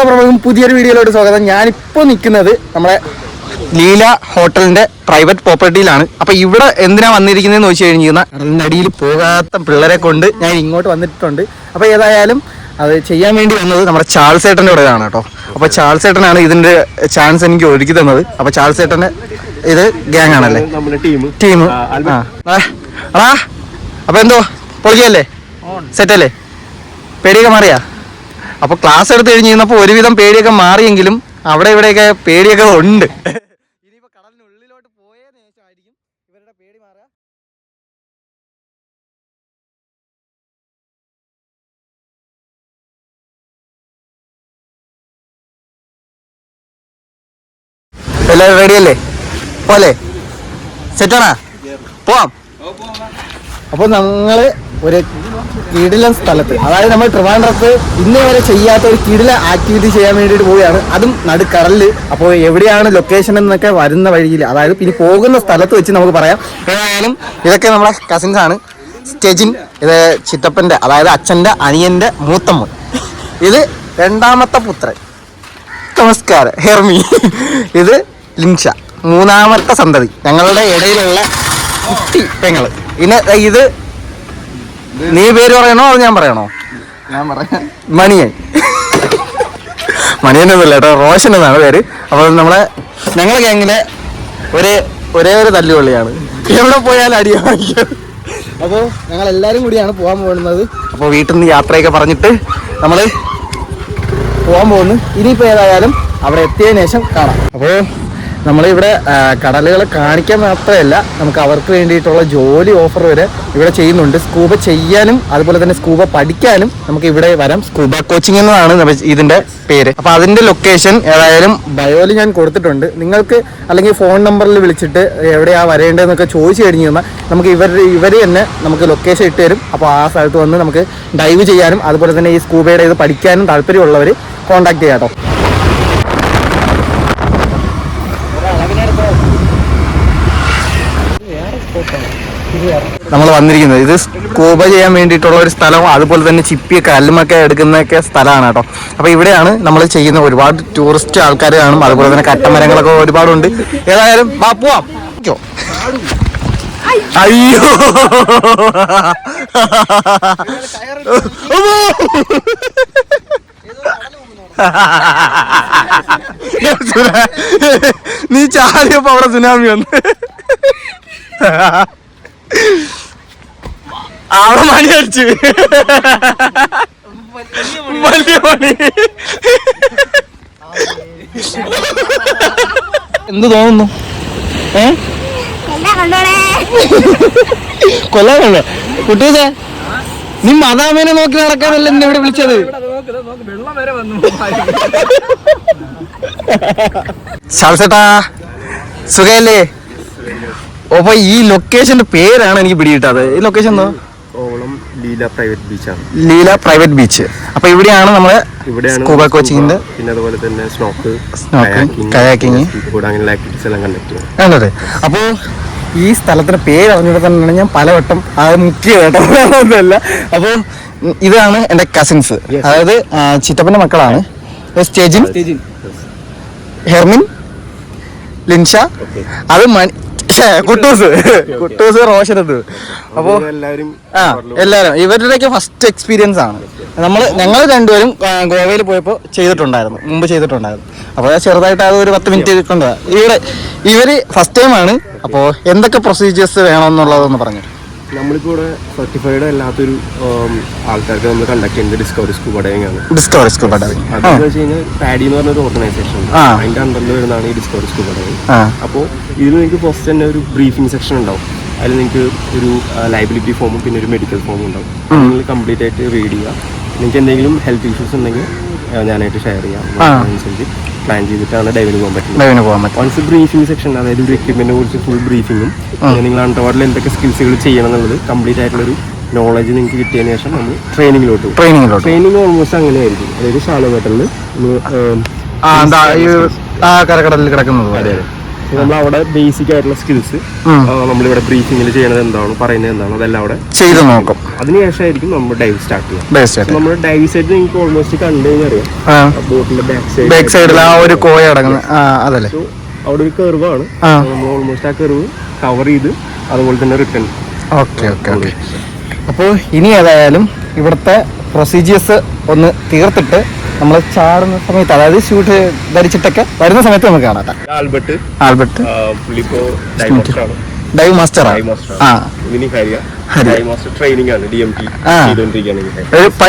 Hello പ്രമുഖം പുതിയൊരു വീഡിയോയിലോട്ട് സ്വാഗതം. ഞാനിപ്പോൾ നിൽക്കുന്നത് നമ്മുടെ ലീല ഹോട്ടലിന്റെ പ്രൈവറ്റ് പ്രോപ്പർട്ടിയിലാണ്. അപ്പൊ ഇവിടെ എന്തിനാ വന്നിരിക്കുന്നതെന്ന് ചോദിച്ചു കഴിഞ്ഞാൽ അടിയിൽ പോകാത്ത പിള്ളേരെ കൊണ്ട് ഞാൻ ഇങ്ങോട്ട് വന്നിട്ടുണ്ട്. അപ്പൊ ഏതായാലും അത് ചെയ്യാൻ വേണ്ടി വന്നത് നമ്മുടെ ചാൾസ് ഏട്ടന്റെ കൂടെയാണ് കേട്ടോ. അപ്പൊ ചാൾസ് ഏട്ടനാണ് ഇതിന്റെ ചാൻസ് എനിക്ക് ഒരുക്കി തന്നത്. അപ്പൊ ചാൾസ് ഏട്ടന്റെ ഇത് ഗ്യാങ് ആണല്ലേ? ടീം. അപ്പൊ എന്തോ? പൊളിക്കല്ലേ സെറ്റല്ലേ? പേടിയൊക്കെ മാറിയാ? അപ്പൊ ക്ലാസ് എടുത്തു കഴിഞ്ഞ് കഴിഞ്ഞപ്പോ ഒരുവിധം പേടിയൊക്കെ മാറിയെങ്കിലും അവിടെ ഇവിടെയൊക്കെ പേടിയൊക്കെ ഉണ്ട്. ഇനിയിപ്പോ കടലിനുള്ളിലോട്ട് പോയേ ശേഷമായിരിക്കും ഇവരുടെ പേടി മാറുക. എല്ലാവരും റെഡിയല്ലേ പോലെ സെറ്റാണാ പോവാം. അപ്പോൾ ഞങ്ങൾ ഒരു കിടിലൻ സ്ഥലത്ത്. അതായത് നമ്മൾ ട്രിവാൻഡ്രത്ത് ഇന്നേ വരെ ചെയ്യാത്ത ഒരു കിടില ആക്ടിവിറ്റി ചെയ്യാൻ വേണ്ടിയിട്ട് പോവുകയാണ്. അതും നടുക്കടലിൽ അപ്പോൾ എവിടെയാണ് ലൊക്കേഷൻ എന്നൊക്കെ വരുന്ന വഴിയിൽ അതായത് ഇനി പോകുന്ന സ്ഥലത്ത് വെച്ച് നമുക്ക് പറയാം. ഏതായാലും ഇതൊക്കെ നമ്മുടെ കസിൻസ് ആണ്. സ്റ്റെജിൻ ഇത് ചിത്തപ്പന്റെ അതായത് അച്ഛന്റെ അനിയന്റെ മൂത്തമ്മ. ഇത് രണ്ടാമത്തെ പുത്രൻ. നമസ്കാരം ഹെർമി. ഇത് ലിൻഷ മൂന്നാമത്തെ സന്തതി. ഞങ്ങളുടെ ഇടയിലുള്ള കുട്ടി പെങ്ങൾ ഇനി ഇത് നീ പേര് പറയണോ അത് ഞാൻ പറയണോ? ഞാൻ പറയാം. മണിയൻ. മണിയൻ എന്നല്ല കേട്ടോ റോഷൻ എന്നാണ് പേര്. അപ്പോൾ നമ്മളെ ഞങ്ങളെ ഗ്യാങ്ങിലെ ഒരേ ഒരേ ഒരു തല്ലുപള്ളിയാണ് എവിടെ പോയാലും അടി വാങ്ങിക്കും. അപ്പോൾ ഞങ്ങൾ എല്ലാവരും കൂടിയാണ് പോകാൻ പോകുന്നത്. അപ്പോൾ വീട്ടിൽ നിന്ന് യാത്രയൊക്കെ പറഞ്ഞിട്ട് നമ്മൾ പോകാൻ പോകുന്നു. ഇനിയിപ്പോൾ ഏതായാലും അവിടെ എത്തിയതിനു ശേഷം കാണാം. അപ്പോൾ നമ്മളിവിടെ കടലുകൾ കടലുകളെ കാണിക്കാൻ മാത്രമല്ല നമുക്ക് അവർക്ക് വേണ്ടിയിട്ടുള്ള ജോലി ഓഫർ വരെ ഇവിടെ ചെയ്യുന്നുണ്ട്. സ്കൂബ ചെയ്യാനും അതുപോലെ തന്നെ സ്കൂബ പഠിക്കാനും നമുക്ക് ഇവിടെ വരാം. സ്കൂബ കോച്ചിങ് എന്നതാണ് ഇതിന്റെ പേര്. അപ്പോൾ അതിന്റെ ലൊക്കേഷൻ ഏതായാലും ബയോയിൽ ഞാൻ കൊടുത്തിട്ടുണ്ട്. നിങ്ങൾക്ക് അല്ലെങ്കിൽ ഫോൺ നമ്പറിൽ വിളിച്ചിട്ട് എവിടെയാണ് വരേണ്ടതെന്നൊക്കെ ചോദിച്ചു കഴിഞ്ഞ് കഴിഞ്ഞാൽ നമുക്ക് ഇവർ ഇവർ തന്നെ നമുക്ക് ലൊക്കേഷൻ ഇട്ട് തരും. അപ്പോൾ ആ സ്ഥലത്ത് വന്ന് നമുക്ക് ഡൈവ് ചെയ്യാനും അതുപോലെ തന്നെ ഈ സ്കൂബയുടെ ഇത് പഠിക്കാനും താല്പര്യമുള്ളവർ കോൺടാക്ട് ചെയ്യാം കേട്ടോ. നമ്മൾ വന്നിരിക്കുന്നത്. ഇത് സ്കൂബ ചെയ്യാൻ വേണ്ടിയിട്ടുള്ള ഒരു സ്ഥലം അതുപോലെ തന്നെ ചിപ്പിയൊക്കെ കല്ലുമൊക്കെ എടുക്കുന്നൊക്കെ സ്ഥലമാണ് കേട്ടോ. അപ്പോൾ ഇവിടെയാണ് നമ്മൾ ചെയ്യുന്ന ഒരുപാട് ടൂറിസ്റ്റ് ആൾക്കാർ കാണും. അതുപോലെ തന്നെ കട്ടമരങ്ങളൊക്കെ ഒരുപാടുണ്ട്. ഏതായാലും പോവാം. അയ്യോ. നീ ചാടിയപ്പോ അവിടെ സുനാമി വന്നു. അവിടെ മണി അടിച്ചു. വലിയ മണി എന്ത് തോന്നുന്നു? കണ്ടോളേ കൊല്ലാനല്ലേ കുട്ടീസേ നീ മതാമേനെ നോക്കി നടക്കാനല്ല എന്നെ ഇവിടെ വിളിച്ചത്? ശാൽസേട്ടാ അപ്പൊ ഈ ലൊക്കേഷന്റെ പേരാണ് എനിക്ക് പിടികിട്ടാത്. ഈ ലൊക്കേഷൻ എന്തോ? ഓളം ലീല പ്രൈവറ്റ് ബീച്ചാണ്. Leela private beach. അപ്പൊ ഇവിടെയാണ് നമ്മൾ ഇവിടെയാണ് സ്കൂബ കോച്ചിങ്ങിന്റെ പിന്നെ അതുപോലെ തന്നെ സ്നോക്ക്. കൂടെ അങ്ങനെയുള്ള ആക്ടിവിറ്റീസ് എല്ലാം കണ്ടക്ട് ചെയ്യും. ആണല്ലേ അപ്പോ ഈ സ്ഥലത്തിന്റെ പേര് അറിഞ്ഞിട്ട് തന്നെയാണ് ഞാൻ പലവട്ടം അത് മുക്കിയ കേട്ടോ. അപ്പൊ അപ്പോൾ ഇതാണ് എന്റെ കസിൻസ് അതായത് ആ, ചിറ്റപ്പന്റെ മക്കളാണ്. സ്റ്റേജിൻ. ഹെർമിൻ ലിൻഷ. അത് കുട്ടൂസ്. കുട്ടൂസ് റോഷനത്. അപ്പോ ആ എല്ലാരും ഇവരുടെയൊക്കെ ഫസ്റ്റ് എക്സ്പീരിയൻസ് ആണ്. നമ്മൾ ഞങ്ങൾ രണ്ടുപേരും ഗോവയിൽ പോയപ്പോൾ ചെയ്തിട്ടുണ്ടായിരുന്നു. മുമ്പ് ചെയ്തിട്ടുണ്ടായിരുന്നു. അപ്പോൾ ചെറുതായിട്ട് അത് ഒരു പത്ത് മിനിറ്റ് കൊണ്ടുപോകാം ഇവിടെ ഇവർ ഫസ്റ്റ് ടൈം ആണ്. അപ്പോൾ എന്തൊക്കെ പ്രൊസീജിയേഴ്സ് വേണമെന്നുള്ളതെന്ന് പറഞ്ഞു നമ്മളിപ്പോൾ ഇവിടെ സർട്ടിഫൈഡ് അല്ലാത്തൊരു ആൾക്കാർക്ക് നമ്മൾ കണ്ടക്ട് ചെയ്യുന്നത് ഡിസ്കവറി സ്കൂൾ ഡൈവിംഗ് ആണ് ഡിസ്കവറി സ്കൂൾ പഠനം അതെന്ന് വെച്ച് കഴിഞ്ഞാൽ പാഡി എന്ന് പറഞ്ഞൊരു ഓർഗനൈസേഷൻ അതിന്റെ അണ്ടറിൽ വരുന്നതാണ് ഈ ഡിസ്കവറി സ്കൂൾ ഡൈവിംഗ് അപ്പോൾ ഇതിൽ നിങ്ങൾക്ക് ഫസ്റ്റ് തന്നെ ഒരു ബ്രീഫിംഗ് സെക്ഷൻ ഉണ്ടാവും. അതിൽ നിങ്ങൾക്ക് ഒരു ലൈബിലിറ്റി ഫോമും പിന്നെ ഒരു മെഡിക്കൽ ഫോമും ഉണ്ടാവും. നിങ്ങൾ കംപ്ലീറ്റ് ആയിട്ട് റീഡ് ചെയ്യുക. നിങ്ങൾക്ക് എന്തെങ്കിലും ഹെൽത്ത് ഇഷ്യൂസ് ഉണ്ടെങ്കിൽ ഞാനായിട്ട് ഷെയർ ചെയ്യാം. അനുസരിച്ച് അതനുസരിച്ച് പ്ലാൻ ചെയ്തിട്ടാണ് ഡൈവിന് പോകാൻ പറ്റുന്നത്. ഡൈവിന് പോകാൻ പറ്റും വൺസ് ബ്രീഫിംഗ് സെക്ഷൻ അതായത് ഒരു എക്യുപ്മെന്റിനെ കുറിച്ച് ഫുൾ ബ്രീഫിങ്ങും നിങ്ങൾ അണ്ടർവാട്ടിൽ എന്തൊക്കെ സ്കിൽസുകൾ ചെയ്യണം എന്നുള്ളത് കംപ്ലീറ്റ് ആയിട്ടുള്ള ഒരു നോളജ് നിങ്ങൾക്ക് കിട്ടിയതിന് ശേഷം നമ്മൾ ട്രെയിനിങ്ങിലോട്ട് ട്രെയിനിങ്ങിലോട്ട് ട്രെയിനിങ് ഓൾമോസ്റ്റ് അങ്ങനെയായിരിക്കും. അതായത് ഷാലോ കരക്കടലിൽ കിടക്കുന്നത് അതെ അതെ. നമ്മൾ അവിടെ ബേസിക് ആയിട്ടുള്ള സ്കിൽസ്. നമ്മളിവിടെ ബ്രീഫിംഗിൽ ചെയ്യണത് എന്താണ് പറയുന്നത് എന്താണ് അതെല്ലാം അവിടെ ചെയ്ത് നോക്കും. അതിനുശേഷമായിരിക്കും നമ്മൾ ഡൈവ് സ്റ്റാർട്ട് ചെയ്യുക. നമ്മൾ ഡൈവ് സൈഡ് നിങ്ങൾക്ക് ഓൾമോസ്റ്റ് കണ്ടു കഴിഞ്ഞാൽ ബോട്ടിന്റെ ബാക്ക് സൈഡ് ബാക്ക് സൈഡിൽ ആ ഒരു കോയ അടങ്ങുന്ന അതല്ലേ. അവിടെ ഒരു കർവാണ്. നമ്മൾ ഓൾമോസ്റ്റ് ആ കെർവ് കവർ ചെയ്ത് അതുപോലെ തന്നെ റിട്ടേൺ ഓക്കെ ഓക്കെ ഓക്കെ അപ്പോൾ ഇനി ഏതായാലും ഇവിടുത്തെ പ്രൊസീജിയേഴ്സ് ഒന്ന് തീർത്തിട്ട് നമ്മൾ ചാടുന്ന സമയത്ത് അതായത് ഷൂട്ട് ധരിച്ചിട്ടൊക്കെ വരുന്ന സമയത്ത് നമുക്ക് കാണാം. ആൽബർട്ട്. ആൽബർട്ട്. ഡൈവ് മാസ്റ്റർ ആ?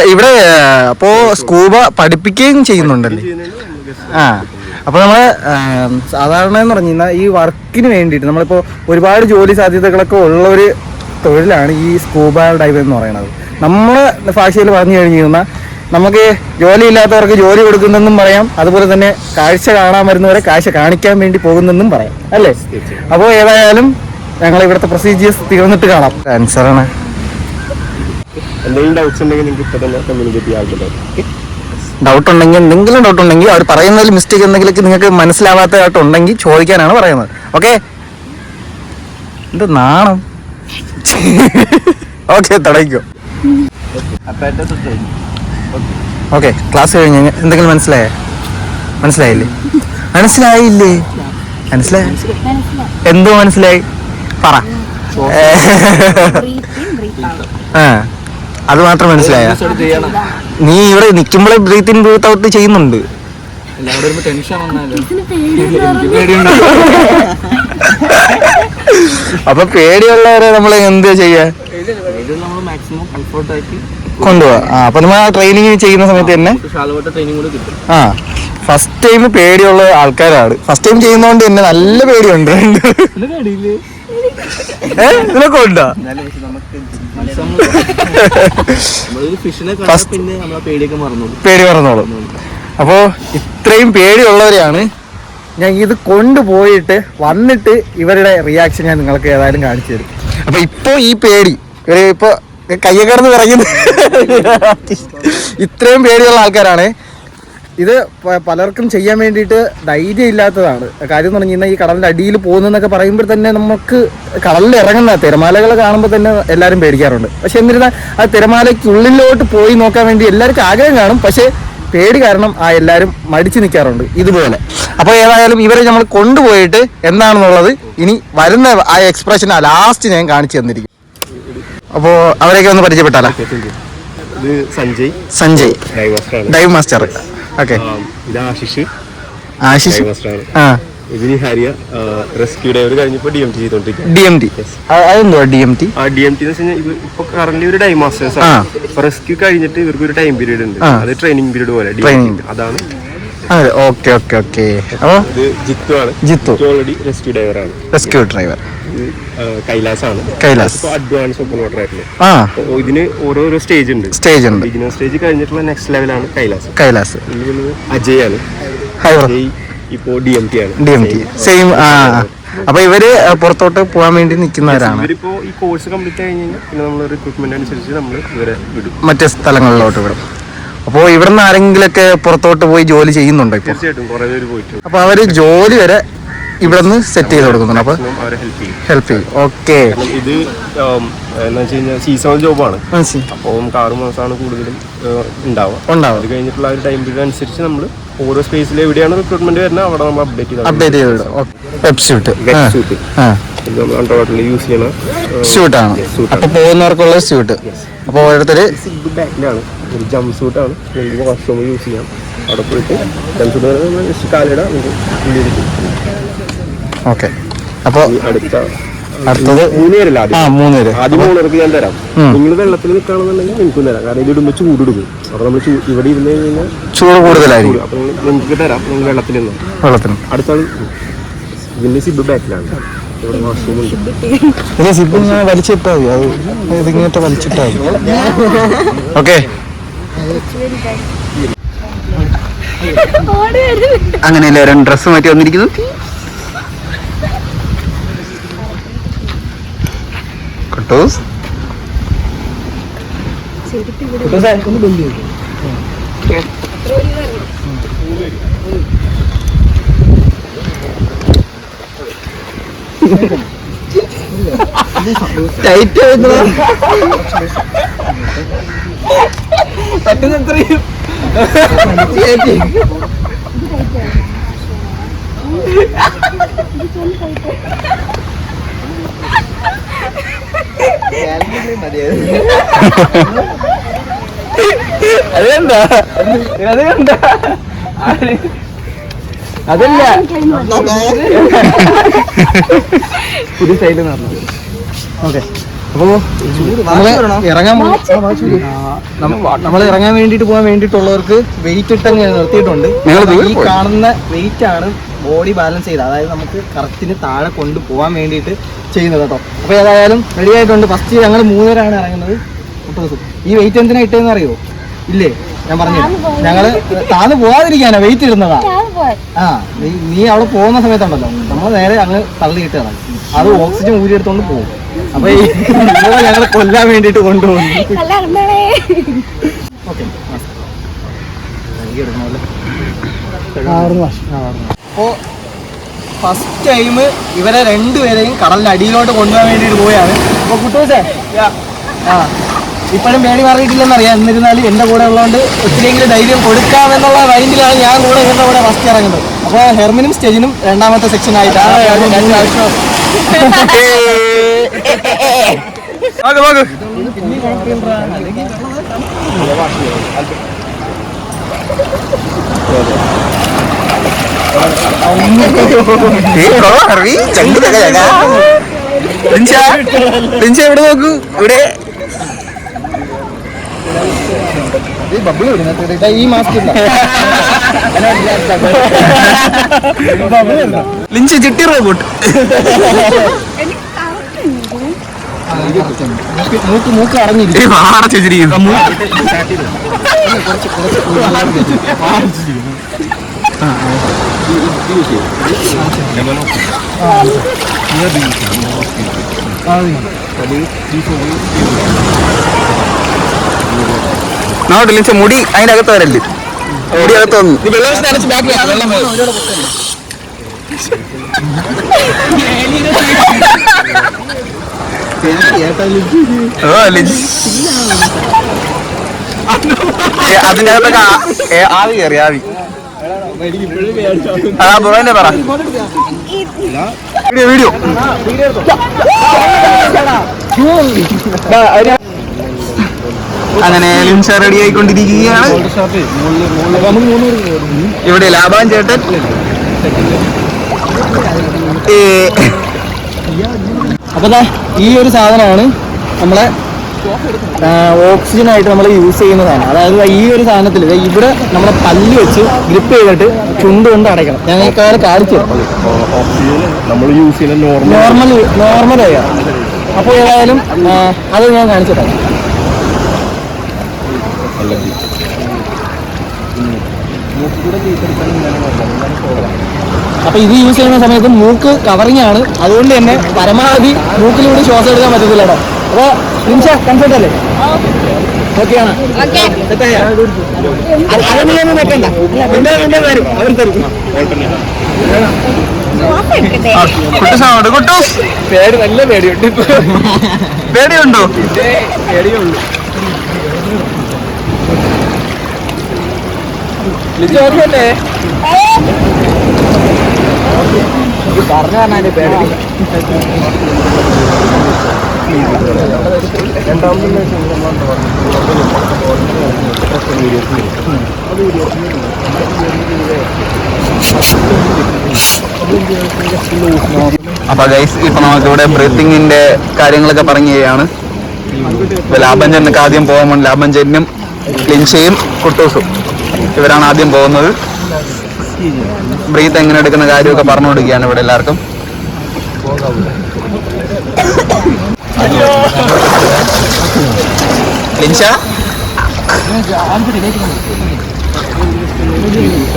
ഇവിടെ അപ്പോ സ്കൂബ പഠിപ്പിക്കുകയും ചെയ്യുന്നുണ്ടല്ലേ? ആ. അപ്പൊ നമ്മൾ സാധാരണ എന്ന് പറഞ്ഞു കഴിഞ്ഞാൽ ഈ വർക്കിന് വേണ്ടിയിട്ട് നമ്മളിപ്പോ ഒരുപാട് ജോലി സാധ്യതകളൊക്കെ ഉള്ള ഒരു തൊഴിലാണ് ഈ സ്കൂബ ഡൈവ് എന്ന് പറയുന്നത്. നമ്മളെ ഭാഷയിൽ പറഞ്ഞു കഴിഞ്ഞിരുന്ന കഴിഞ്ഞാൽ നമുക്ക് ജോലി ഇല്ലാത്തവർക്ക് ജോലി കൊടുക്കുന്നെന്നും പറയാം. അതുപോലെ തന്നെ കാഴ്ച കാണാൻ വരുന്നവരെ കാഴ്ച കാണിക്കാൻ വേണ്ടി പോകുന്നെന്നും പറയാം. അല്ലേ? അപ്പോൾ ഏതായാലും ഞങ്ങൾ ഇവിടുത്തെ പ്രൊസീജിയേഴ്സ് തീർന്നിട്ട് കാണാം. ആണ്. എന്തെങ്കിലും ഡൗട്ട്സ് ഉണ്ടെങ്കിൽ നിങ്ങൾക്ക് ഇപ്പൊ തന്നെ കമ്മ്യൂണിക്കേറ്റ് ഡൗട്ട് ഉണ്ടെങ്കിൽ എന്തെങ്കിലും ഡൗട്ട് ഉണ്ടെങ്കിൽ അവർ പറയുന്നതിൽ മിസ്റ്റേക്ക് എന്തെങ്കിലും നിങ്ങൾക്ക് മനസ്സിലാവാത്തതായിട്ടുണ്ടെങ്കിൽ ചോദിക്കാനാണ് പറയുന്നത്. ഓക്കെ എന്ത് നാണം? ഓക്കെ തുടങ്ങിക്കോ. ഓക്കെ ക്ലാസ് കഴിഞ്ഞ് എന്തെങ്കിലും മനസ്സിലായേ? മനസ്സിലായില്ലേ? മനസ്സിലായില്ലേ? മനസ്സിലായി? എന്തോ മനസ്സിലായി? പറ. ആ അത് മാത്രം മനസ്സിലായ. നീ ഇവിടെ നിൽക്കുമ്പോഴേ ബ്രീത്ത് ഇൻ ബ്രീത്ത് ഔട്ട് ചെയ്യുന്നുണ്ട്. അപ്പൊ പേടിയുള്ളവരെ നമ്മൾ എന്ത് ചെയ്യാ? കൊണ്ടുപോവാ. ആ അപ്പൊ നമ്മൾ ആ ട്രെയിനിങ് ചെയ്യുന്ന സമയത്ത് തന്നെ ആ ഫസ്റ്റ് ടൈം പേടിയുള്ള ആൾക്കാരാണ്. ഫസ്റ്റ് ടൈം ചെയ്യുന്നോണ്ട് തന്നെ നല്ല പേടിയുണ്ട്. ഇതിനൊക്കെ ഉണ്ടോ? പേടി പറഞ്ഞോളും അപ്പോ ഇത്രയും പേടിയുള്ളവരെയാണ് ഞാൻ ഇത് കൊണ്ടുപോയിട്ട് വന്നിട്ട് ഇവരുടെ റിയാക്ഷൻ ഞാൻ നിങ്ങൾക്ക് ഏതായാലും കാണിച്ചു തരും. അപ്പൊ ഇപ്പൊ ഈ പേടി ഇവർ ഇപ്പൊ കയ്യെ കിടന്ന് പറയുന്നത് ഇത്രയും പേടിയുള്ള ആൾക്കാരാണ്. ഇത് പലർക്കും ചെയ്യാൻ വേണ്ടിയിട്ട് ധൈര്യം ഇല്ലാത്തതാണ് കാര്യം എന്ന് പറഞ്ഞു ഈ കടലിന്റെ അടിയിൽ പോകുന്നതെന്നൊക്കെ പറയുമ്പോൾ തന്നെ നമുക്ക് കടലിൽ ഇറങ്ങുന്ന തിരമാലകൾ കാണുമ്പോൾ തന്നെ എല്ലാവരും പേടിക്കാറുണ്ട്. പക്ഷെ എന്നിരുന്നാൽ ആ തിരമാലയ്ക്കുള്ളിലോട്ട് പോയി നോക്കാൻ വേണ്ടി എല്ലാവർക്കും ആഗ്രഹം കാണും. പക്ഷേ പേടി കാരണം ആ എല്ലാവരും മടിച്ചു നിൽക്കാറുണ്ട്. ഇതുപോലെ. അപ്പോൾ ഏതായാലും ഇവരെ നമ്മൾ കൊണ്ടുപോയിട്ട് എന്താണെന്നുള്ളത് ഇനി വരുന്ന ആ എക്സ്പ്രഷൻ ആ ലാസ്റ്റ് ഞാൻ കാണിച്ചു തന്നിരിക്കും അപ്പോൾ അവരെയൊക്കെ ഒന്ന് പരിചയപ്പെട്ടാലോ? ഇത് Sanjay. Sanjay. Dive master okay ഇത് ആശിഷ്. ആ. ഇതിന് ഹരിയ റെസ്ക്യൂ ഡൈവർ കഴിഞ്ഞപ്പോൾ ഡി എം ടി ചെയ്തോണ്ടിരിക്കുക ഡി എം ടി അതെന്തുവാ ഡി എം ടി ആ ഡി എം ടി എന്ന് വെച്ചാൽ ഇപ്പൊ കറന്റ് ഒരു ടൈം മാസ്റ്റേഴ്സ് ആണ്. റെസ്ക്യൂ കഴിഞ്ഞിട്ട് ഇവർക്ക് ഒരു ടൈം പീരീഡ് ഉണ്ട് അത് ട്രെയിനിങ് പീരീഡ് പോലെ. അതാണ് അതെ ഓക്കെ ഓക്കെ ഓക്കെ. അപ്പോൾ ഇത് ജിത്തു ആണ്. ജിത്തു. ഓൾറെഡി റെസ്ക്യൂ ഡ്രൈവർ ആണ്. റെസ്ക്യൂ ഡ്രൈവർ കൈലാസ് ആണ്. കൈലാസ്. അഡ്വാൻസ് ഓപ്പൺ വാട്ടർ ആയിട്ടുള്ള ആ. അപ്പൊ ഇതിന് ഓരോരോ സ്റ്റേജ് ഉണ്ട്. സ്റ്റേജ് ഉണ്ട്. ബിഗിനർ സ്റ്റേജ് കഴിഞ്ഞിട്ടുള്ള നെക്സ്റ്റ് ലെവലാണ് കൈലാസ്. കൈലാസ്. അജയ് ആണ്. അജയ് ഇപ്പോ ഡി എം ടി ആണ്. ഡി എം ടി സെയിം ആ അപ്പൊ ഇവർ പുറത്തോട്ട് പോകാൻ വേണ്ടി നിൽക്കുന്നവരാണ്. ഇവരിപ്പോ ഈ കോഴ്സ് കംപ്ലീറ്റ് കഴിഞ്ഞ് കഴിഞ്ഞാൽ പിന്നെ നമ്മൾ റിക്രൂട്ട്മെന്റ് അനുസരിച്ച് നമ്മൾ ഇവരെ വിടും. മറ്റേ സ്ഥലങ്ങളിലോട്ട് വിടും. അപ്പോൾ ഇവിടുന്ന് ആരെങ്കിലൊക്കെ പുറത്തോട്ട് പോയി ജോലി ചെയ്യുന്നുണ്ടോ ഇപ്പോൾ തീർച്ചയായിട്ടും കുറെ അപ്പോൾ അവർ ജോലി വരെ ഇവിടുന്ന് സെറ്റ് ചെയ്ത് കൊടുക്കുന്നുണ്ട്. അപ്പോൾ ഹെൽപ്പ് ചെയ്യും. ഓക്കെ ഇത് എന്താ വെച്ച് കഴിഞ്ഞാൽ സീസണൽ ജോബാണ് അപ്പോൾ ആറ് മാസമാണ് കൂടുതലും ഉണ്ടാവുക. ഉണ്ടാവും അത് കഴിഞ്ഞിട്ടുള്ള ഒരു ടൈം പീരീഡ് അനുസരിച്ച് നമ്മൾ ഓരോ സ്പേസിൽ എവിടെയാണ് റിക്രൂട്ട്മെന്റ് വരുന്നത് അവിടെ നമ്മൾ അപ്ഡേറ്റ് ചെയ്ത് അപ്ഡേറ്റ് ചെയ്ത് വിടും വെബ് സ്യൂട്ട് Wet suit. ആ. ഇത് നമ്മൾ അണ്ടർ വാട്ടറിൽ യൂസ് ചെയ്യണ സ്യൂട്ടാണ് അപ്പോൾ പോകുന്നവർക്കുള്ള സ്യൂട്ട് അപ്പോൾ ഓരോരുത്തര് സിബ് ബാക്കിലാണ് ഒരു ജംപ് സൂട്ടാണ് നിങ്ങൾക്ക് വാഷ്റൂം യൂസ് ചെയ്യാം. അവിടെ പോയിട്ട് ജംപ് സൂട്ട് നമ്മൾ ജസ്റ്റ് കാലിടാം ഓക്കെ അപ്പോൾ അടുത്ത അടുത്തത് മൂന്ന് പേരല്ല ആദ്യം? മൂന്ന് പേര് ആദ്യം ഞാൻ തരാം. നിങ്ങൾ വെള്ളത്തിൽ നിൽക്കുകയാണെന്നുണ്ടെങ്കിൽ നിങ്ങൾക്കും തരാം. കാരണം ഇത് ഇടുമ്പോൾ ചൂട് എടുക്കും അപ്പോൾ നമ്മൾ ഇവിടെ ഇരുന്ന് കഴിഞ്ഞാൽ ചൂട് കൂടുതലായിരിക്കും. അപ്പോൾ നിങ്ങൾക്ക് തരാം. നിങ്ങൾ വെള്ളത്തിൽ നിന്ന്? വെള്ളത്തിന്. അടുത്തത് ആൾ ഇതിന്റെ സിബ് ബാക്കിലാണ് വലിച്ചിട്ടാ മതി. അത് ഇതിങ്ങനത്തെ വലിച്ചിട്ടാ മതി. ഓക്കെ അങ്ങനെ എല്ലാവരും ഡ്രസ്സ് മാറ്റി വന്നിരിക്കുന്നു? കുട്ടൂസ്? ടൈറ്റ് പറ്റുന്നത്രയും അതെന്താ അതെന്താ അതല്ല. പുതിയ സ്റ്റൈൽ ഓക്കെ. അപ്പോ നമ്മൾ ഇറങ്ങാൻ നമ്മൾ ഇറങ്ങാൻ വേണ്ടിട്ട് പോകാൻ വേണ്ടിട്ടുള്ളവർക്ക് വെയിറ്റ് ഇട്ട് അങ്ങ് നിർത്തിയിട്ടുണ്ട്. നിങ്ങൾ ഈ കാണുന്ന വെയിറ്റ് ആണ് ബോഡി ബാലൻസ് ചെയ്ത് അതായത് നമുക്ക് കറക്റ്റിന് താഴെ കൊണ്ടുപോകാൻ വേണ്ടിയിട്ട് ചെയ്യുന്നത് കേട്ടോ. അപ്പൊ ഏതായാലും റെഡി ആയിട്ടുണ്ട്. ഫസ്റ്റ് ഞങ്ങൾ മൂന്നുപേരാണ് ഇറങ്ങുന്നത്. ഈ വെയിറ്റ് എന്തിനാ ഇട്ടെന്ന് അറിയോ? ഇല്ലേ? ഞാൻ പറഞ്ഞു ഞങ്ങൾ താന്ന് പോവാതിരിക്കാനാ വെയിറ്റ് ഇടുന്നതാ. ആ നീ നീ അവിടെ പോകുന്ന സമയത്തുണ്ടല്ലോ. നമ്മൾ നേരെ അങ്ങ് തള്ളി കിട്ടുകയാണ് അത് ഓക്സിജൻ ഊരിയെടുത്തോണ്ട് പോകും. അപ്പൊ ഞങ്ങളെ കൊല്ലാൻ വേണ്ടിട്ട് കൊണ്ടുപോകുന്നു. അപ്പോ ഫസ്റ്റ് ടൈം ഇവരെ രണ്ടുപേരെയും കടലിന്റെ അടിയിലോട്ട് കൊണ്ടുപോകാൻ വേണ്ടിട്ട് പോവുകയാണ്. അപ്പൊ കുട്ടൂസേ ആ ഇപ്പോഴും പേടി മാറിയിട്ടില്ലെന്ന് അറിയാം. എന്നിരുന്നാലും എന്റെ കൂടെ ഉള്ളതുകൊണ്ട് ഒത്തിരിയെങ്കിലും ധൈര്യം കൊടുക്കാമെന്നുള്ള മൈൻഡിലാണ് ഞാൻ കൂടെ ഇവരുടെ കൂടെ ഫസ്റ്റ് ഇറങ്ങുന്നത്. അപ്പോൾ ഹെർമിനും സ്റ്റേജിനും രണ്ടാമത്തെ സെക്ഷൻ ആയിട്ടാണ് രണ്ട് ആവശ്യം എവിടെ നോക്കൂ? ഇവിടെ. ഈ മാസ്ക് ലിഞ്ച് ചിട്ടി റോബോട്ട്. മൂക്ക് മൂക്ക് അടഞ്ഞിരിക്കും അടച്ചിരിക്കുന്നു നോട്ട് ലിഞ്ച മുടി അതിന്റെ അകത്ത് വരല്ലേ? മുടി അകത്ത് വന്നു. അകത്തൊക്കെ ഏ, ആവി കയറി ആവി ആ ബ്രോന്റെ പറ വീഡിയോ വീഡിയോ അങ്ങനെ ലിൻസ റെഡി ആയിക്കൊണ്ടിരിക്കുകയാണ് ഇവിടെ ലാഭാൻ ചേട്ടൻ. ഏ, അപ്പൊ ദാ ഈ ഒരു സാധനമാണ് നമ്മളെ ഓക്സിജൻ ആയിട്ട് നമ്മൾ യൂസ് ചെയ്യുന്നതാണ്. അതായത് ഈ ഒരു സാധനത്തിൽ ഇവിടെ നമ്മളെ പല്ല് വെച്ച് ഗ്രിപ്പ് ചെയ്തിട്ട് ചുണ്ട് കൊണ്ട് അടയ്ക്കണം. ഞാൻ കാലം കാണിച്ചു നോർമൽ നോർമൽ ആയ. അപ്പോൾ ഏതായാലും അത് ഞാൻ കാണിച്ചു തരാം. അപ്പൊ ഇത് യൂസ് ചെയ്യുന്ന സമയത്ത് മൂക്ക് കവറിങ് ആണ്. അതുകൊണ്ട് തന്നെ പരമാവധി മൂക്കിലൂടെ ശ്വാസം എടുക്കാൻ പറ്റത്തില്ല കേട്ടോ അപ്പൊ നിമിഷ കംഫർട്ട് അല്ലേ? ഓക്കെയാണ് അതൊന്നും വെക്കണ്ട. നിന്റെ നിന്റെ വരും. അവർ തരും. പേടി നല്ല പേടിയുണ്ട്. പേടിയുണ്ടോ? അപ്പൊ ഗൈസ് ഇപ്പൊ നമുക്ക് ഇവിടെ ബ്രീത്തിങ്ങിന്റെ കാര്യങ്ങളൊക്കെ പറഞ്ഞുകയാണ്. ഇപ്പൊ ലാഭഞ്ചനൊക്കെ ആദ്യം പോകാൻ ലാഭഞ്ചനും ലിൻഷയും കുട്ടൂസും. ഇവരാണ് ആദ്യം പോകുന്നത്. ബ്രീത്ത് എങ്ങനെ എടുക്കുന്ന കാര്യമൊക്കെ പറഞ്ഞു കൊടുക്കുകയാണ് ഇവിടെ എല്ലാവർക്കും.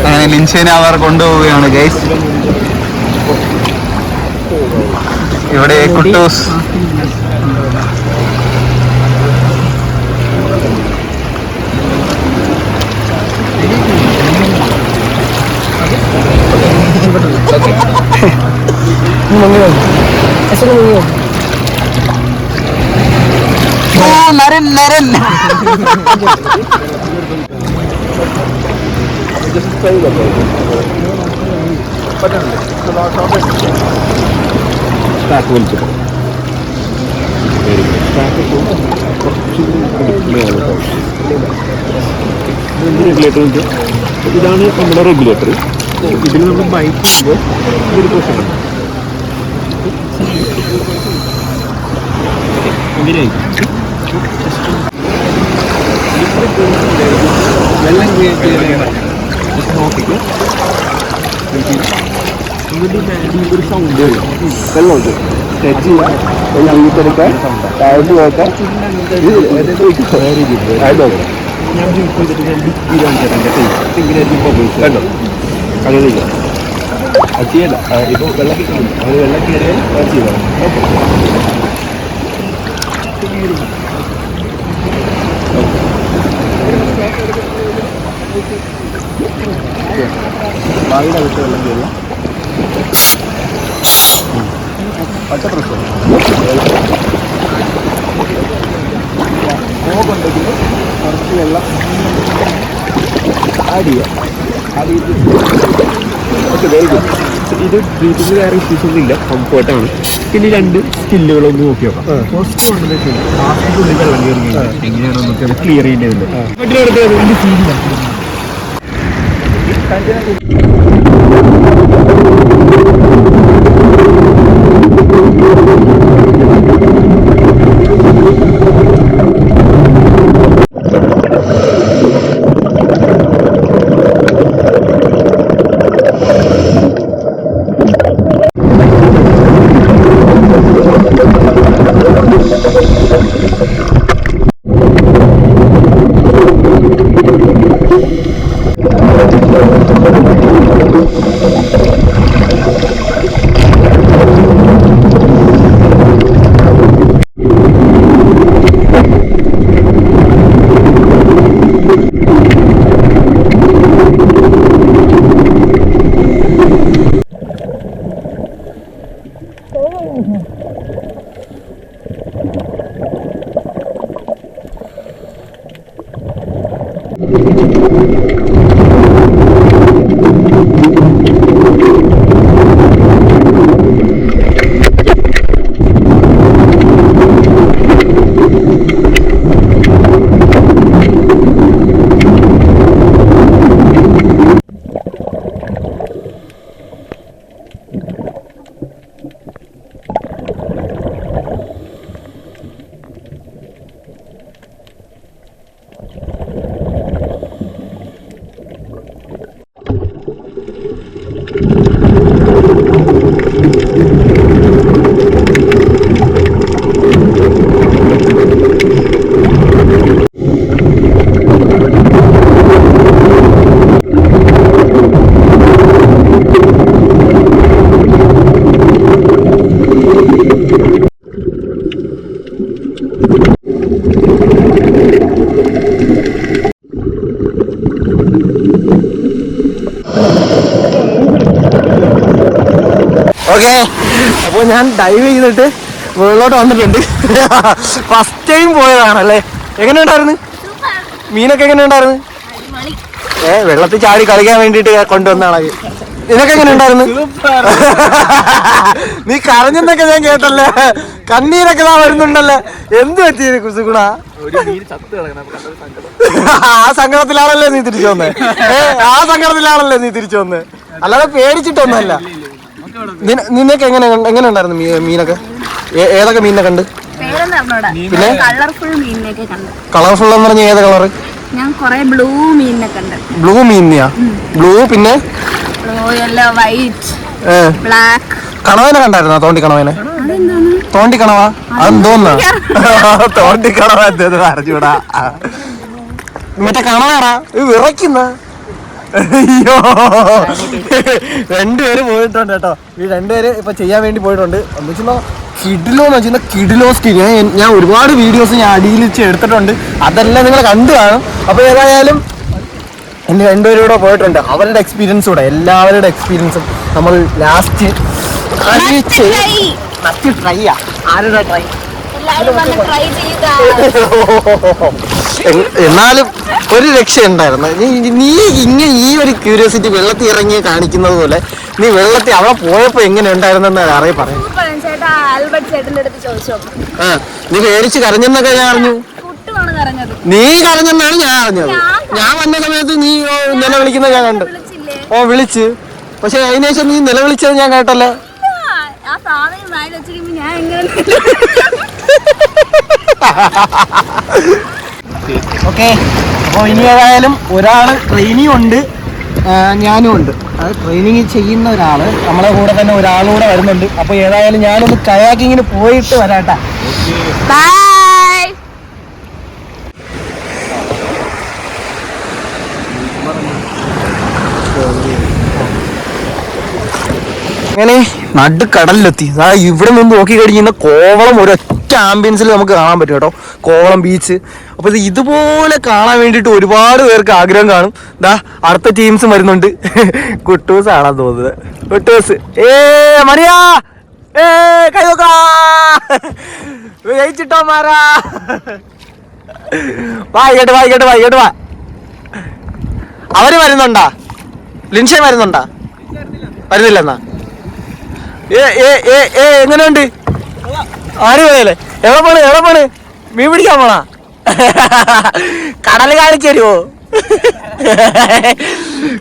അങ്ങനെ ലിൻഷനെ അവർ കൊണ്ടുപോവുകയാണ് ഗൈസ് ഇവിടെ കുട്ടൂസ് ഓ നരൻ നരൻ സ്റ്റാക്ക് വലിച്ചിട്ട് റെഗുലേറ്റർ ഇതാണ് നമ്മുടെ റെഗുലേറ്റർ ഇതിൽ നമ്മൾ ബൈക്ക് ചെയ്യുമ്പോൾ ഇതൊരു പോർഷൻ ഉണ്ട് വെള്ളം നോക്കിക്കോ ഒരു സൗണ്ട് വെള്ളമുണ്ട് ടച്ച് ചെയ്യാം വീട്ടെടുക്കാൻ താഴോട്ട് നോക്കാം ഞാൻ ചെയ്തിട്ട് ഞാൻ ഡിഗ്രി കാണിച്ചിട്ടുണ്ട് ഇങ്ങനെ കണ്ടോ അച്ചിയല്ല ഇപ്പോൾ വെള്ളം കിട്ടുന്നു അവർ വെള്ളം കയറിയാൽ അത് ചെയ്താൽ ഭാവിയുടെ അകത്ത് വെള്ളം കയറിയാൽ പച്ച പ്രശ്നം. നോക്കുണ്ടെങ്കിൽ കുറച്ച് വെള്ളം ആഡ് ചെയ്യാം. ഓക്കെ വെരി ഗുഡ് ഇത് ബ്രീത്തിങ് വേറെ ഇഷ്യൂസ് ഒന്നും ഇല്ല കംഫർട്ടാണ് പിന്നെ രണ്ട് സ്കില്ലുകളൊന്ന് നോക്കി നോക്കാം. ഫസ്റ്റ് വെച്ചാൽ ഗ്ലാസിനുള്ളിൽ വെള്ളം കയറി എങ്ങനെയാണ് നമുക്ക് അത് ക്ലിയർ ചെയ്യേണ്ടതുണ്ട് ഓക്കെ അപ്പോൾ ഞാൻ ഡൈവ് ചെയ്തിട്ട് മുകളിലോട്ട് വന്നിട്ടുണ്ട്. ഫസ്റ്റ് ടൈം പോയതാണല്ലേ? എങ്ങനെ ഉണ്ടായിരുന്നു മീനൊക്കെ എങ്ങനെ ഉണ്ടായിരുന്നു ഏ വെള്ളത്തിൽ ചാടി കളിക്കാൻ വേണ്ടിയിട്ട് കൊണ്ടുവന്നാണ്. നിനക്ക് എങ്ങനെ ഉണ്ടായിരുന്നു നീ കരഞ്ഞെന്നൊക്കെ ഞാൻ കേട്ടല്ലേ? കണ്ണീരൊക്കെ താ വരുന്നുണ്ടല്ലേ? എന്ത് പറ്റി കുസുഗുണ ആ സങ്കടത്തിലാണല്ലേ നീ തിരിച്ചു വന്നേ? ആ സങ്കടത്തിലാണല്ലേ നീ തിരിച്ചു വന്നേ? അല്ലാതെ പേടിച്ചിട്ടൊന്നല്ല നിന- നിനക്ക് എങ്ങനെ എങ്ങനെ ഉണ്ടായിരുന്നു മീനൊക്കെ? ഏതൊക്കെ മീനിനെ കണ്ട്? പിന്നെ? കളർഫുൾ മീനിനെയൊക്കെ കണ്ട്. കളർഫുൾ എന്ന് പറഞ്ഞ ഏത് കളർ ഞാൻ കൊറേ ബ്ലൂ മീനിനെ കണ്ട്. ബ്ലൂ മീനിനെയാ? ബ്ലൂ പിന്നെ? വൈറ്റ് ബ്ലാക്ക് കണവനെ കണ്ടായിരുന്നോ തോണ്ടി കണവനെ അതെന്താണ് തോണ്ടി കണവ അതെന്തോന്ന? തോണ്ടി കണവ എന്തേന്ന് അറിഞ്ഞൂടാ. മറ്റേ കണവാടാ ഇത് വിറയ്ക്കുന്ന. അയ്യോ. രണ്ടുപേര് പോയിട്ടുണ്ട് കേട്ടോ. ഈ രണ്ടുപേര് ഇപ്പൊ ചെയ്യാൻ വേണ്ടി പോയിട്ടുണ്ട്. എന്ന് വെച്ചാൽ കിഡിലോ എന്ന് വെച്ചാൽ കിഡിലോ സ്കിൽ ഞാൻ ഒരുപാട് വീഡിയോസ് ഞാൻ അടിയിൽ എടുത്തിട്ടുണ്ട്. അതെല്ലാം നിങ്ങൾ കണ്ടു കാണും. അപ്പൊ ഏതായാലും എന്റെ രണ്ടുപേരും കൂടെ പോയിട്ടുണ്ട്. അവരുടെ എക്സ്പീരിയൻസ് കൂടെ എല്ലാവരുടെ എക്സ്പീരിയൻസും നമ്മൾ ലാസ്റ്റ് ട്രൈ ആരുടെ ട്രൈ എന്നാലും ഒരു രക്ഷ ഉണ്ടായിരുന്നു നീ ഇങ്ങനെ ഈ ഒരു ക്യൂരിയോസിറ്റി വെള്ളത്തിൽ ഇറങ്ങി കാണിക്കുന്നത് പോലെ നീ വെള്ളത്തിൽ അവിടെ പോയപ്പോ എങ്ങനെ ഉണ്ടായിരുന്നെന്ന് അറിയ പറയാം. സൂപ്പർ ചേട്ടാ ആൽബർട്ട് ചേട്ടന്റെ അടുത്ത് ചോദിച്ചോ? ആ നീ പേടിച്ച് കരഞ്ഞെന്നൊക്കെ ഞാൻ അറിഞ്ഞു. നീ കരഞ്ഞെന്നാണ് ഞാൻ അറിഞ്ഞത്. ഞാൻ വന്ന സമയത്ത് നീ നിലവിളിക്കുന്ന ഞാൻ കണ്ടു. ഓ വിളിച്ച്. പക്ഷെ അതിനുശേഷം നീ നിലവിളിച്ചത് ഞാൻ കേട്ടല്ലോ? ആ, വെച്ചിരിക്കുമ്പോ ഞാൻ എങ്ങനെ ഓക്കെ അപ്പോൾ ഇനി ഏതായാലും ഒരാൾ ട്രെയിനിങ് ഉണ്ട്. ഞാനും ഉണ്ട്. അത് ട്രെയിനിങ് ചെയ്യുന്ന ഒരാൾ നമ്മളെ കൂടെ തന്നെ ഒരാളൂടെ വരുന്നുണ്ട്. അപ്പോൾ ഏതായാലും ഞാനൊന്ന് കയാക്കിങ്ങിന് പോയിട്ട് വരാട്ടാ. അങ്ങനെ നടുക്കടലിലെത്തി. ഇവിടെ നിന്ന് നോക്കി കഴിഞ്ഞാൽ കോവളം ആംബിയൻസിൽ നമുക്ക് കാണാൻ പറ്റും കേട്ടോ. കോളം ബീച്ച് അപ്പൊ ഇത് ഇതുപോലെ കാണാൻ വേണ്ടിയിട്ട് ഒരുപാട് പേർക്ക് ആഗ്രഹം കാണും. ദാ അടുത്ത ടീംസ് വരുന്നുണ്ട്. കുട്ടൂസ് ആണെന്ന് തോന്നുന്നത് കുട്ടൂസ്. ഏ മറിയാ ഏ കൈ ജയിച്ചിട്ടോ മാറാ. വായിക്കട്ടെ വായിക്കട്ടെ വായിക്കട്ടെ വാ അവർ വരുന്നുണ്ടാ? ലിൻഷൻ വരുന്നുണ്ടാ? വരുന്നില്ലെന്നാ? ഏ ഏ ഏ എങ്ങനെയുണ്ട്? ആര് പോയാലേ എവിടെ പോണ്? എവിടെ പോണ്? മീൻ പിടിക്കാൻ പോണാ? കടൽ കാണിച്ചു തരുമോ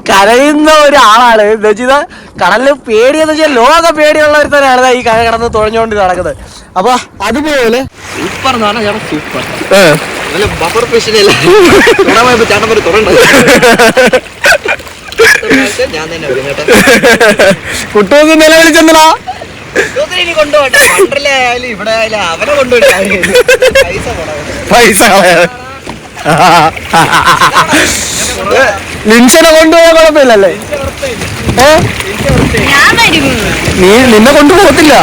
കരയുന്ന ഒരാളാണ്. എന്ന് വെച്ചാൽ കടലിൽ പേടിയെന്ന് വെച്ചാൽ ലോക പേടിയുള്ള ഒരുത്തനാണ് ഈ കര കടന്ന് തുഴഞ്ഞുകൊണ്ട് നടക്കുന്നത്. അപ്പൊ അതുപോലെ സൂപ്പർ എന്ന് പറഞ്ഞാൽ സൂപ്പർ നല്ല ബഫർ ഫിഷിനല്ല ചേട്ടൻ ഒരു കേട്ടോ. കുട്ടൂസ് നിലവിളിച്ചെന്നടാ ഇവിടെ ആയാലും അവനെ കൊണ്ടുപോയി പൈസ പൈസ കൊണ്ടുപോകാൻ കുഴപ്പമില്ലല്ലേ? ഏ? നീ നിന്നെ കൊണ്ടുപോകത്തില്ല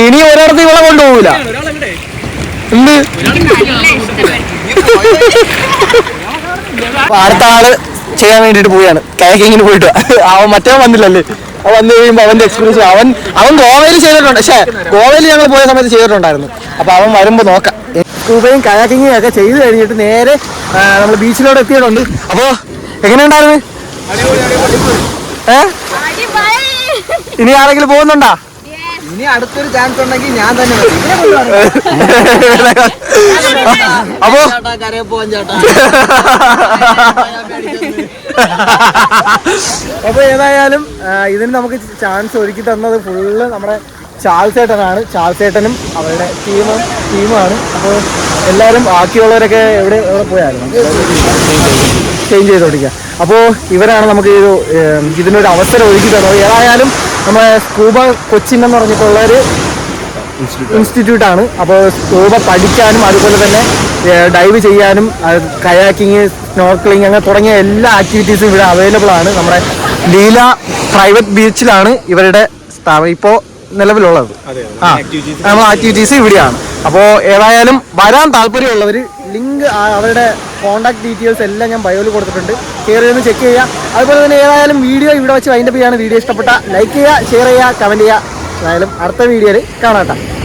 ഇനി ഒരിടത്ത് ഇവളെ കൊണ്ടുപോകില്ല എന്ത്? അടുത്ത ആൾ ചെയ്യാൻ വേണ്ടിട്ട് പോയാണ് കാക്കിങ്ങിന് പോയിട്ട്. അവൻ മറ്റേ വന്നില്ലല്ലേ? വന്നു കഴിയുമ്പോൾ അവന്റെ എക്സ്പീരിയൻസ് അവൻ അവൻ ഗോവയിൽ ചെയ്തിട്ടുണ്ട്. പക്ഷേ ഗോവയിൽ ഞങ്ങൾ പോയ സമയത്ത് ചെയ്തിട്ടുണ്ടായിരുന്നു. അപ്പൊ അവൻ വരുമ്പോ നോക്കാം. സ്കൂബയും കയാക്കിങ്ങും ഒക്കെ ചെയ്ത് കഴിഞ്ഞിട്ട് നേരെ നമ്മൾ ബീച്ചിലോട്ട് എത്തിയിട്ടുണ്ട്. അപ്പോ എങ്ങനെയുണ്ടായിരുന്നു? ഏ? ഇനി ആരെങ്കിലും പോകുന്നുണ്ടാ? ഇനി അടുത്തൊരു ചാൻസ് ഉണ്ടെങ്കിൽ ഞാൻ തന്നെ അപ്പോ കരയെ പോവാൻ ചേട്ടാ. അപ്പൊ ഏതായാലും ഇതിന് നമുക്ക് ചാൻസ് ഒരുക്കി തന്നത് ഫുള്ള് നമ്മുടെ ചാൾസ് ചേട്ടനാണ് ചാൾസ് ചാൾസേട്ടനും അവരുടെ ടീമും ടീമാണ് അപ്പോൾ എല്ലാവരും ബാക്കിയുള്ളവരൊക്കെ എവിടെ എവിടെ പോയായിരുന്നു ചേഞ്ച് ചെയ്തോണ്ടിരിക്കുക അപ്പോൾ ഇവരാണ് നമുക്ക് ഒരു ഇതിനൊരു അവസരം ഒരുക്കി തന്നത്. ഏതായാലും നമ്മുടെ സ്കൂബ കൊച്ചിൻ എന്ന് പറഞ്ഞിട്ടുള്ള ഒരു ഇൻസ്റ്റിറ്റ്യൂട്ട് ആണ്. അപ്പോൾ സ്കൂബ പഠിക്കാനും അതുപോലെ തന്നെ ഡൈവ് ചെയ്യാനും കയാക്കിങ് സ്നോർക്ലിംഗ് അങ്ങനെ തുടങ്ങിയ എല്ലാ ആക്ടിവിറ്റീസും ഇവിടെ അവൈലബിൾ ആണ്. നമ്മുടെ ലീല പ്രൈവറ്റ് ബീച്ചിലാണ് ഇവരുടെ സ്ഥാപനം. ഇപ്പോൾ നിലവിലുള്ളത്. ആ നമ്മൾ ആക്ടിവിറ്റീസ് ഇവിടെയാണ്. അപ്പോൾ ഏതായാലും വരാൻ താല്പര്യമുള്ളവർ ലിങ്ക് അവരുടെ കോൺടാക്ട് ഡീറ്റെയിൽസ് എല്ലാം ഞാൻ ബയോയിൽ കൊടുത്തിട്ടുണ്ട്. കയറി ഒന്ന് ചെക്ക് ചെയ്യുക. അതുപോലെ തന്നെ ഏതായാലും വീഡിയോ ഇവിടെ വെച്ച് വൈൻഡപ്പ് ചെയ്യാണ്. വീഡിയോ ഇഷ്ടപ്പെട്ട ലൈക്ക് ചെയ്യുക ഷെയർ ചെയ്യുക കമന്റ് ചെയ്യുക. ഏതായാലും അടുത്ത വീഡിയോയിൽ കാണാം ട്ടാ.